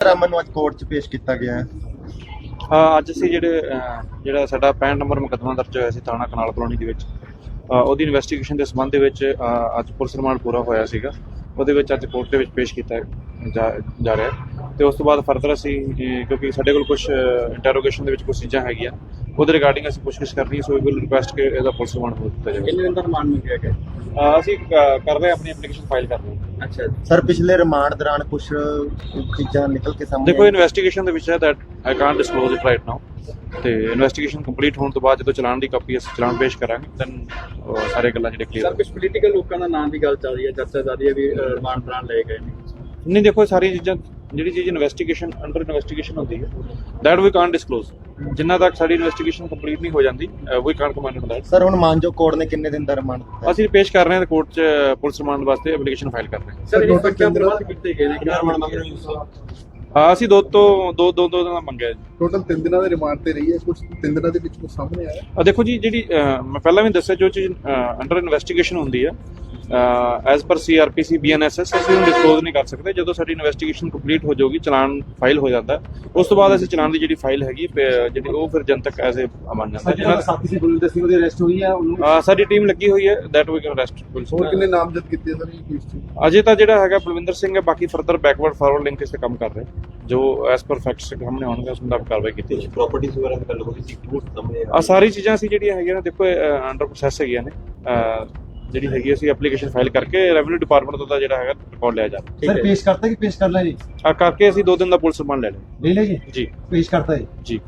ਰਮਨ ਨੂੰ ਅੱਜ ਕੋਰਟ 'ਚ ਪੇਸ਼ ਕੀਤਾ ਗਿਆ ਹੈ? ਅ, ਅੱਜ ਅਸੀਂ ਜਿਹੜੇ ਅ, ਜਿਹੜਾ ਸਾਡਾ 65 ਨੰਬਰ ਮੁਕੱਦਮਾ ਦਰਜ ਹੋਇਆ ਸੀ ਥਾਣਾ ਕਨਾਲ ਕਲੋਨੀ ਦੇ ਵਿੱਚ ਅ, ਉਹਦੀ ਇਨਵੈਸਟੀਗੇਸ਼ਨ ਦੇ ਸੰਬੰਧ ਦੇ ਵਿੱਚ ਅ, ਅੱਜ ਪੁਲਿਸ ਰਿਮਾਂਡ ਪੂਰਾ ਹੋਇਆ ਸੀਗਾ। ਉਹਦੇ ਵਿੱਚ ਅੱਜ ਕੋਰਟ ਦੇ ਵਿੱਚ ਪੇਸ਼ ਕੀਤਾ ਜਾ ਜਾ ਰਿਹਾ ਹੈ। ਤੇ ਉਸ ਤੋਂ ਬਾਅਦ ਫਰਦਰ ਅਸੀਂ ਅ, ਕਿਉਂਕਿ ਸਾਡੇ ਕੋਲ ਕੁਝ ਇੰਟਰੋਗੇਸ਼ਨ ਦੇ ਵਿੱਚ ਕੁਝ ਚੀਜ਼ਾਂ ਹੈਗੀਆਂ ਉਹਦੇ ਰਿਗਾਰਡਿੰਗ ਅਸੀਂ ਪੁੱਛਗਿੱਛ ਕਰਨੀ ਹੈ ਸੋ ਵੀ ਵਿਲ ਰਿਕੁਐਸਟ ਕਿ ਇਹਦਾ ਪੁਲਿਸ ਰਿਮਾਂਡ ਹੋ ਦਿੱਤਾ ਜਾਵੇ। ਕਿੰਨੇ ਦਿਨ ਦਾ ਰਿਮਾਂਡ ਮੰਗਿਆ ਗਿਆ? ਅ, ਅਸੀਂ ਅ, ਕਰ ਰਹੇ ਹਾਂ ਆਪਣੀ ਐਪਲੀਕੇਸ਼ਨ ਫਾਈਲ ਕਰ ਰਹੇ ਹਾਂ। ਅੱਛਾ ਸਰ ਪਿਛਲੇ ਰਿਮਾਂਡ ਦੌਰਾਨ ਕੁਝ ਚੀਜ਼ਾਂ ਨਿਕਲ ਕੇ ਸਾਹਮਣੇ ਦੇਖੋ ਇਨਵੈਸਟੀਗੇਸ਼ਨ ਦੇ ਵਿੱਚ ਹੈ that I can't disclose it right now ਤੇ ਇਨਵੈਸਟੀਗੇਸ਼ਨ ਕੰਪਲੀਟ ਹੋਣ ਤੋਂ ਬਾਅਦ ਜਦੋਂ ਚਲਾਨ ਦੀ ਕਾਪੀ ਅਸੀਂ ਚਲਾਨ ਪੇਸ਼ ਕਰਾਂਗੇ ਦੈਨ ਸਾਰੇ ਗੱਲਾਂ ਜਿਹੜੇ ਸਰ ਕਲੀਅਰ ਕੁਝ ਪੋਲੀਟੀਕਲ ਲੋਕਾਂ ਦਾ ਨਾਮ ਦੀ ਗੱਲ ਚੱਲ ਰਹੀ ਹੈ ਚਰਚਾ ਚੱਲ ਰਹੀ ਹੈ ਵੀ ਰਿਮਾਂਡ ਦੌਰਾਨ ਲਏ ਗਏ ਨੇ। ਨਹੀਂ ਦੇਖੋ ਸਾਰੀਆਂ ਚੀਜ਼ਾਂ ਜਿਹੜੀ ਚੀਜ਼ ਇਨਵੈਸਟੀਗੇਸ਼ਨ ਅੰਡਰ ਇਨਵੈਸਟੀਗੇਸ਼ਨ ਹੁੰਦੀ ਹੈ ਦੈਟ ਵੀ ਕਾਂਟ ਡਿਸਕਲੋਜ਼ ਜਿੰਨਾ ਤੱਕ ਸਾਡੀ ਇਨਵੈਸਟੀਗੇਸ਼ਨ ਕੰਪਲੀਟ ਨਹੀਂ ਹੋ ਜਾਂਦੀ we can't on that sir ਹੁਣ ਮਾਨਜੋ ਕੋਰਟ ਨੇ ਕਿੰਨੇ ਦਿਨ ਦਾ ਰਿਮਾਂਡ ਦਿੱਤਾ ਹੈ? ਅਸੀਂ ਪੇਸ਼ ਕਰ ਰਹੇ ਹਾਂ ਕੋਰਟ 'ਚ ਪੁਲਿਸ ਰਿਮਾਂਡ ਵਾਸਤੇ ਐਪਲੀਕੇਸ਼ਨ ਫਾਈਲ ਕਰ ਰਹੇ ਹਾਂ। ਸਰ ਇਹ ਪੱਕਿਆਂ ਪ੍ਰਬੰਧ ਕੀਤੇ ਗਏ ਨੇ ਕਿ ਹਾਂ, ਅਸੀਂ ਦੋ ਤੋਂ ਦੋ ਦੋ ਦੋ ਦਿਨ ਦਾ ਮੰਗਿਆ ਜੀ। ਟੋਟਲ 3 ਦਿਨਾਂ ਦੇ ਰਿਮਾਂਡ ਤੇ ਰਹੀ ਹੈ ਕੁਝ 3 ਦਿਨਾਂ ਦੇ ਵਿੱਚ ਕੁਝ ਸਾਹਮਣੇ ਆਇਆ ਆ ਦੇਖੋ ਜੀ ਜਿਹੜੀ ਮੈਂ ਪਹਿਲਾਂ ਵੀ ਦੱਸਿਆ ਜੋ ਚੀਜ਼ ਅੰਡਰ ਇਨਵੈਸਟੀਗੇਸ਼ਨ ਹੁੰਦੀ ਹੈ ਐਜ਼ ਪਰ ਸੀਆਰਪੀਸੀ ਬੀਐਨਐਸਐਸ ਅਸੀਂ ਉਹਨੂੰ ਡਿਸਕਲੋਜ਼ ਨਹੀਂ ਕਰ ਸਕਦੇ। ਜਦੋਂ ਸਾਡੀ ਇਨਵੈਸਟੀਗੇਸ਼ਨ ਕੰਪਲੀਟ ਹੋ ਜਾਊਗੀ ਚਲਾਨ ਫਾਈਲ ਹੋ ਜਾਂਦਾ। ਉਸ ਤੋਂ ਬਾਅਦ ਅਸੀਂ ਚਲਾਨ ਦੀ ਜਿਹੜੀ ਫਾਈਲ ਹੈਗੀ ਜਿਹੜੀ ਉਹ ਫਿਰ ਜਨਤਕ ਐਜ਼ ਏ ਬਣ ਜਾਂਦਾ ਹੈ। ਜਿਹਨਾਂ- ਸਾਥੀ ਸੀ ਬੁਲੰਦਰ ਸਿੰਘ ਉਹਦੀ ਅਰੈਸਟ ਹੋਈ ਹੈ ਉਹਨੂੰ ਸਾਡੀ ਟੀਮ ਲੱਗੀ ਹੋਈ ਹੈ ਦੈਟ ਵੀ ਕੈਨ ਅਰੈਸਟ ਹੋਰ ਕਿੰਨੇ ਨਾਮਜ਼ਦ ਕੀਤੇ ਸਰ ਇਹ ਕੇਸ 'ਚ? ਅਜੇ ਤਾਂ ਜਿਹੜਾ ਹੈਗਾ ਬਲਵਿੰਦਰ ਸਿੰਘ ਹੈ ਬਾਕੀ ਫਰਦਰ ਬੈਕਵਰਡ ਫਾਰਵਰਡ ਲਿੰਕ ਤੇ ਕੰਮ ਕਰ ਰਹੇ। ਜੋ ਐਸ ਪਰ ਫੈਕਟਸ ਸਾਹਮਣੇ ਆਉਣਗੇ ਉਸ ਮੁਤਾਬਕ ਕਾਰਵਾਈ ਕੀਤੀ ਜਾਏਗੀ ਪ੍ਰਾਪਰਟੀਜ਼ ਵਗੈਰਾ ਦੀ ਗੱਲ ਹੋ ਰਹੀ ਸੀ? ਸਾਹਮਣੇ ਆ ਸਾਰੀ ਚੀਜ਼ਾਂ ਅਸੀਂ ਜਿਹੜੀਆਂ ਹੈਗੀਆਂ ਨੇ ਦੇਖੋ ਅੰਡਰ ਪ੍ਰੋਸੈਸ ਹੈਗੀਆਂ ਨੇ। ਜਿਹੜੀ ਹੈਗੀ ਅਸੀਂ ਐਪਲੀਕੇਸ਼ਨ ਫਾਈਲ ਕਰਕੇ ਰੈਵਨਿਊ ਡਿਪਾਰਟਮੈਂਟ ਦਾ ਜਿਹੜਾ ਹੈਗਾ ਰਿਕਾਰਡ ਲਿਆ ਜਾ ਸਰ ਪੇਸ਼ ਕਰਤਾ ਕਿ ਪੇਸ਼ ਕਰਨਾ ਜੀ? ਆ ਕਰਕੇ ਅਸੀਂ ਦੋ ਦਿਨ ਦਾ ਪੁਲਿਸ ਰਿਮਾਂਡ ਲੈ ਲਿਆ। ਲੈ ਲੈ ਜੀ? ਜੀ। ਪੇਸ਼ ਕਰਤਾ ਜੀ? ਜੀ।